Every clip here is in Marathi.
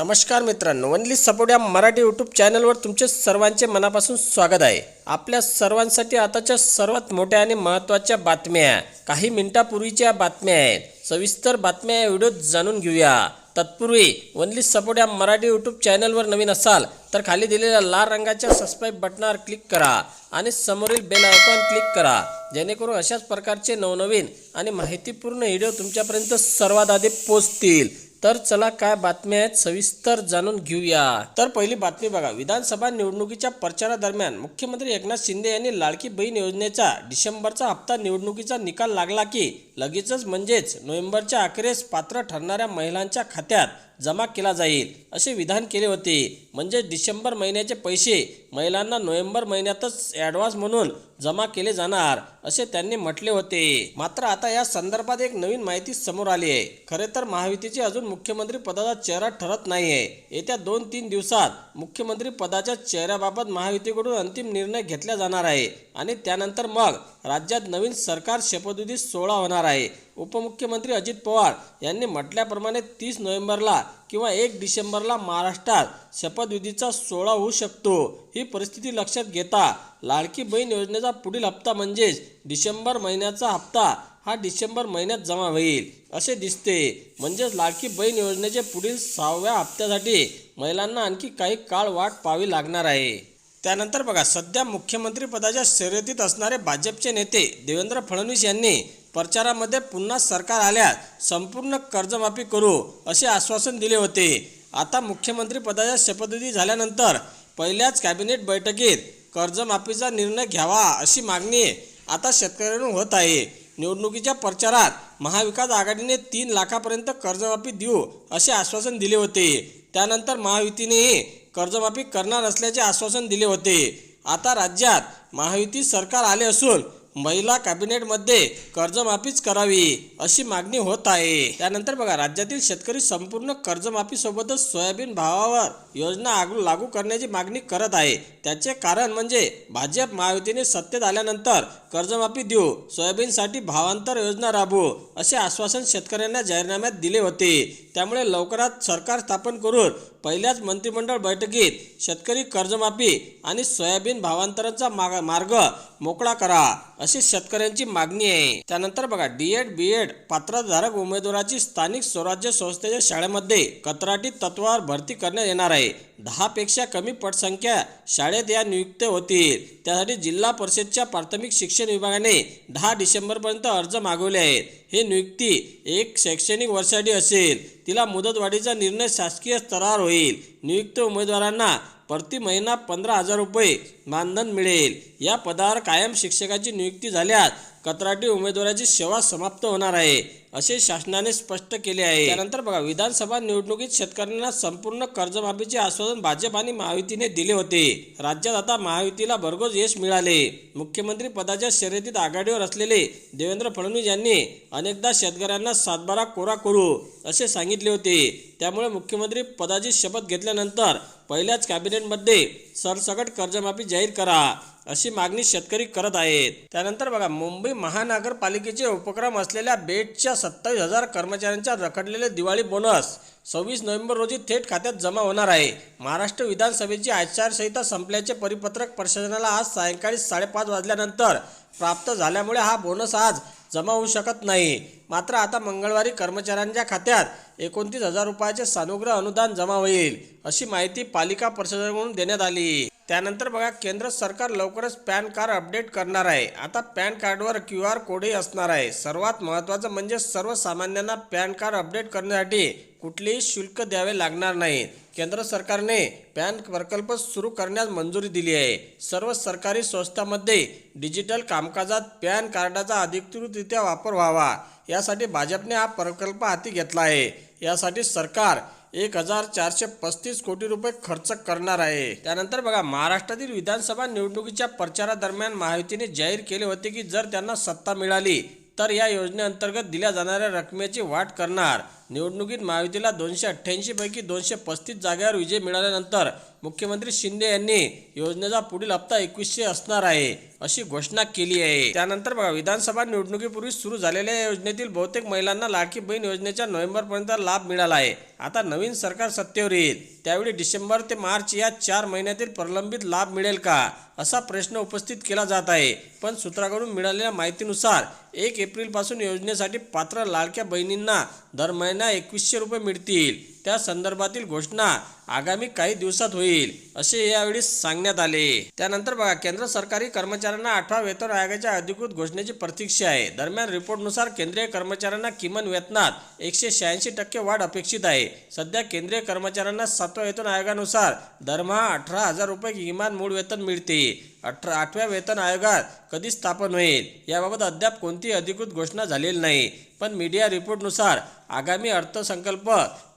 नमस्कार मित्रांनो वनली सपोर्ट या मराठी यूट्यूब चॅनलवर तुमचे सर्वांचे मनापासून स्वागत आहे. आपल्या सर्वांसाठी आताच्या सर्वात मोठ्या आणि महत्त्वाच्या बातम्या काही मिनिटापूर्वीच्या बातम्या आहेत. सविस्तर बातम्या या व्हिडिओत जाणून घेऊया. तत्पूर्वी वनली सपोर्ट या मराठी यूट्यूब चॅनलवर नवीन असाल तर खाली दिलेल्या लाल रंगाच्या सबस्क्राईब बटनावर क्लिक करा आणि समोरील बेल आयकॉन क्लिक करा. जेणेकरून अशाच प्रकारचे नवनवीन आणि माहितीपूर्ण व्हिडिओ तुमच्यापर्यंत सर्वात आधी पोचतील तर चला काय बातम्या आहेत सविस्तर जाणून घेऊया. तर पहिली बातमी बघा विधानसभा निवडणुकीच्या प्रचारादरम्यान मुख्यमंत्री एकनाथ शिंदे यांनी लाडकी बहीण योजनेचा डिसेंबरचा हप्ता निवडणुकीचा निकाल लागला की लगेचच म्हणजेच नोव्हेंबरच्या अखेरीस पात्र ठरणाऱ्या महिलांच्या खात्यात जमा केला जाईल असे विधान केले होते. म्हणजे डिसेंबर महिन्याचे पैसे महिलांना नोव्हेंबर महिन्यातच ॲडव्हान्स म्हणून जमा केले जाणार असे त्यांनी म्हटले होते. मात्र आता या संदर्भात एक नवीन माहिती समोर आली आहे. खरे तर महायुतीचे अजून मुख्यमंत्री पदाचा चेहरा ठरत नाही आहे येत्या दोन तीन दिवसात मुख्यमंत्री पदाच्या चेहऱ्याबाबत महायुतीकडून अंतिम निर्णय घेतला जाणार आहे. आणि त्यानंतर मग राज्यात नवीन सरकार शपथविधी सोहळा होणार आहे. उपमुख्यमंत्री अजित पवार यांनी म्हटल्याप्रमाणे तीस नोव्हेंबरला किंवा एक डिसेंबरला महाराष्ट्रात शपथविधीचा सोहळा होऊ शकतो. ही परिस्थिती लक्षात घेता लाडकी बहीण योजनेचा पुढील हप्ता म्हणजेच डिसेंबर महिन्याचा हप्ता हा डिसेंबर महिन्यात जमा होईल असे दिसते. म्हणजेच लाडकी बहीण योजनेचे पुढील सहाव्या हप्त्यासाठी महिलांना आणखी काही काळ वाट पाहावी लागणार आहे. त्यानंतर बघा सध्या मुख्यमंत्रीपदाच्या शर्यतीत असणारे भाजपचे नेते देवेंद्र फडणवीस यांनी प्रचारामध्ये पुन्हा सरकार आल्यास संपूर्ण कर्जमाफी करू असे आश्वासन दिले होते. आता मुख्यमंत्रीपदाच्या शपथविधी झाल्यानंतर पहिल्याच कॅबिनेट बैठकीत कर्जमाफीचा निर्णय घ्यावा अशी मागणी आता शेतकऱ्यांकडून होत आहे. निवडणुकीच्या प्रचारात महाविकास आघाडीने तीन लाखापर्यंत कर्जमाफी देऊ असे आश्वासन दिले होते. त्यानंतर महायुतीनेही कर्जमाफी करणार असल्याचे आश्वासन दिले होते. आता राज्यात महायुती सरकार आले असून महिला कॅबिनेटमध्ये कर्जमाफीच करावी अशी मागणी होत आहे. त्यानंतर बघा राज्यातील शेतकरी संपूर्ण कर्जमाफीसोबतच सोयाबीन भावावर योजना आगू लागू करण्याची मागणी करत आहे. त्याचे कारण म्हणजे भाजप महायुतीने सत्तेत आल्यानंतर कर्जमाफी देऊ सोयाबीनसाठी भावांतर योजना राबवू असे आश्वासन शेतकऱ्यांना जाहीरनाम्यात दिले होते. त्यामुळे लवकरात सरकार स्थापन करून पहिल्याच मंत्रिमंडळ बैठकीत शेतकरी कर्जमाफी आणि सोयाबीन भावांतराचा मार्ग मोकळा करा. अशी शेतकऱ्यांची मागणी आहे. त्यानंतर बघा डी एड बी एड पात्रधारक उमेदवाराची स्थानिक स्वराज्य संस्थेच्या शाळेमध्ये कंत्राटी तत्वावर भरती करण्यात येणार आहे. दहापेक्षा कमी पटसंख्या शाळेत या नियुक्त होतील. त्यासाठी जिल्हा परिषदच्या प्राथमिक शिक्षण विभागाने दहा डिसेंबरपर्यंत अर्ज मागवले आहेत. हे नियुक्ती एक शैक्षणिक वर्षासाठी असेल. तिला मुदतवाढीचा निर्णय शासकीय स्तरावर होईल. नियुक्त उमेदवारांना प्रति महिना पंधरा हजार रुपये मानधन मिळेल. या पदावर कायम शिक्षकाची नियुक्ती झाल्यास कत्राटी उमेदवाराची सेवा समाप्त होणार आहे असे शासनाने स्पष्ट केले आहे. त्यानंतर बघा विधानसभा निवडणुकीत शेतकऱ्यांना संपूर्ण कर्जमाफीचे आश्वासन भाजप आणि महायुतीने दिले होते. राज्यात आता महायुतीला भरघोस यश मिळाले. मुख्यमंत्री पदाच्या शर्यतीत आघाडीवर असलेले देवेंद्र फडणवीस यांनी अनेकदा शेतकऱ्यांना सातबारा कोरा करू असे सांगितले होते. त्यामुळे मुख्यमंत्री पदाची शपथ घेतल्यानंतर पहिल्याच कॅबिनेटमध्ये सरसकट कर्जमाफी जाहीर करा अशी मागणी शेतकरी करत आहेत. त्यानंतर बघा मुंबई महानगरपालिकेचे उपक्रम असलेल्या बेटच्या सत्तावीस हजार कर्मचाऱ्यांच्या रखडलेले दिवाळी बोनस सव्वीस नोव्हेंबर रोजी थेट खात्यात जमा होणार आहे. महाराष्ट्र विधानसभेची आचारसंहिता संपल्याचे परिपत्रक प्रशासनाला आज सायंकाळी साडेपाच वाजल्यानंतर प्राप्त झाल्यामुळे हा बोनस आज जमा होऊ शकत नाही. मात्र आता मंगळवारी कर्मचाऱ्यांच्या खात्यात एकोणतीस हजार रुपयाचे सानुग्रह अनुदान जमा होईल अशी माहिती पालिका प्रशासनाकडून देण्यात आली. त्यानंतर बघा केंद्र सरकार लवकरच पॅन कार्ड अपडेट करणार आहे. आता पॅन कार्डवर क्यू आर कोडही असणार आहे. सर्वात महत्त्वाचं म्हणजे सर्वसामान्यांना पॅन कार्ड अपडेट करण्यासाठी कुठलेही शुल्क द्यावे लागणार नाही. केंद्र सरकारने पॅन प्रकल्प सुरू करण्यास मंजुरी दिली आहे. सर्व सरकारी संस्थांमध्ये डिजिटल कामकाजात पॅन कार्डाचा अधिकृतरित्या वापर व्हावा. यासाठी भाजपने हा प्रकल्प हाती घेतला आहे. यासाठी सरकार एक हजार चारशे पस्तीस कोटी रुपये खर्च करणार आहे. त्यानंतर बघा महाराष्ट्रातील विधानसभा निवडणुकीच्या प्रचारादरम्यान महायुतीने जाहीर केले होते की जर त्यांना सत्ता मिळाली तर या योजनेअंतर्गत दिल्या जाणाऱ्या रकमेची वाट करणार. निवडणुकीत महायुतीला दोनशे अठ्ठ्याऐंशीपैकी दोनशे पस्तीस जागेवर विजय मिळाल्यानंतर मुख्यमंत्री शिंदे यांनी योजनेचा पुढील हप्ता एकवीसशे असणार आहे अशी घोषणा केली आहे. त्यानंतर बघा विधानसभा निवडणुकीपूर्वी सुरू झालेल्या या योजनेतील बहुतेक महिलांना लाडकी बहीण योजनेच्या नोव्हेंबरपर्यंत लाभ मिळाला आहे. आता नवीन सरकार सत्तेवर येईल. त्यावेळी डिसेंबर ते मार्च या चार महिन्यातील प्रलंबित लाभ मिळेल का असा प्रश्न उपस्थित केला जात आहे. पण सूत्राकडून मिळालेल्या माहितीनुसार एक एप्रिलपासून योजनेसाठी पात्र लाडक्या बहिणींना दर त्यांना एकवीसशे रुपये मिळतील. त्या संदर्भातील घोषणा आगामी काही दिवसात होईल असे यावेळी सांगण्यात आले. त्यानंतर बघा केंद्र सरकारी कर्मचाऱ्यांना आठवा वेतन आयोगाच्या अधिकृत घोषणेची प्रतीक्षा आहे. दरम्यान रिपोर्टनुसार केंद्रीय कर्मचाऱ्यांना किमान वेतनात एकशे शहाऐंशी टक्के वाढ अपेक्षित आहे. सध्या केंद्रीय कर्मचाऱ्यांना सातव्या वेतन आयोगानुसार दरमहा अठरा हजार रुपये किमान मूळ वेतन मिळते. अठरा आठव्या वेतन आयोगात कधी स्थापन होईल याबाबत अद्याप कोणतीही अधिकृत घोषणा झालेली नाही. पण मीडिया रिपोर्टनुसार आगामी अर्थसंकल्प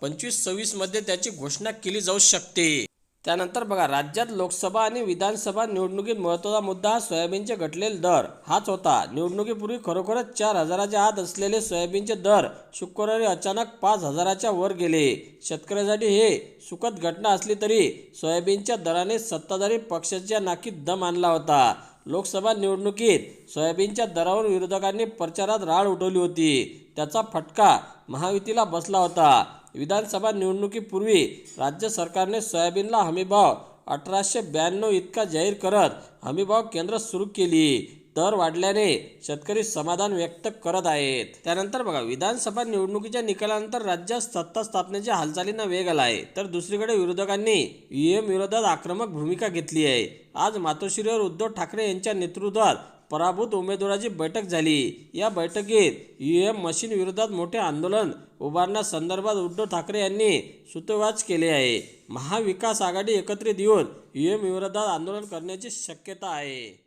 पंचवीस सव्वीसमध्ये त्याची घोषणा केली जाऊ शकते. त्यानंतर बघा राज्यात लोकसभा आणि विधानसभा निवडणुकीत महत्त्वाचा मुद्दा हा सोयाबीनचे घटलेले दर. हाच होता. निवडणुकीपूर्वी खरोखरच चार हजाराच्या आत असलेले सोयाबीनचे दर शुक्रवारी अचानक पाच हजाराच्या वर गेले. शेतकऱ्यासाठी हे सुखद घटना असली तरी सोयाबीनच्या दराने सत्ताधारी पक्षाच्या नाकीत दम आणला होता. लोकसभा निवडणुकीत सोयाबीनच्या दरावर विरोधकांनी प्रचारात राळ उठवली होती. त्याचा फटका महायुतीला बसला होता. विधानसभा निवडणुकीपूर्वी राज्य सरकारने सोयाबीनला हमीभाव अठराशे ब्याण्णव इतका जाहीर करत हमीभाव केंद्र सुरू केली. दर वाढल्याने शेतकरी समाधान व्यक्त करत आहेत. त्यानंतर बघा विधानसभा निवडणुकीच्या निकालानंतर राज्यात सत्ता स्थापनेच्या हालचालींना वेग आला आहे तर दुसरीकडे विरोधकांनी ईएम विरोधात आक्रमक भूमिका घेतली आहे. आज मातोश्रीवर उद्धव ठाकरे यांच्या नेतृत्वात पराभूत उमेदवाराची बैठक झाली. या बैठकीत ईएम मशीन विरोधात मोठे आंदोलन उभारण्यासंदर्भात उद्धव ठाकरे यांनी सूतोवाच केले आहे. महाविकास आघाडी एकत्रित येऊन ईव्हीएम विरोधात आंदोलन करण्याची शक्यता आहे.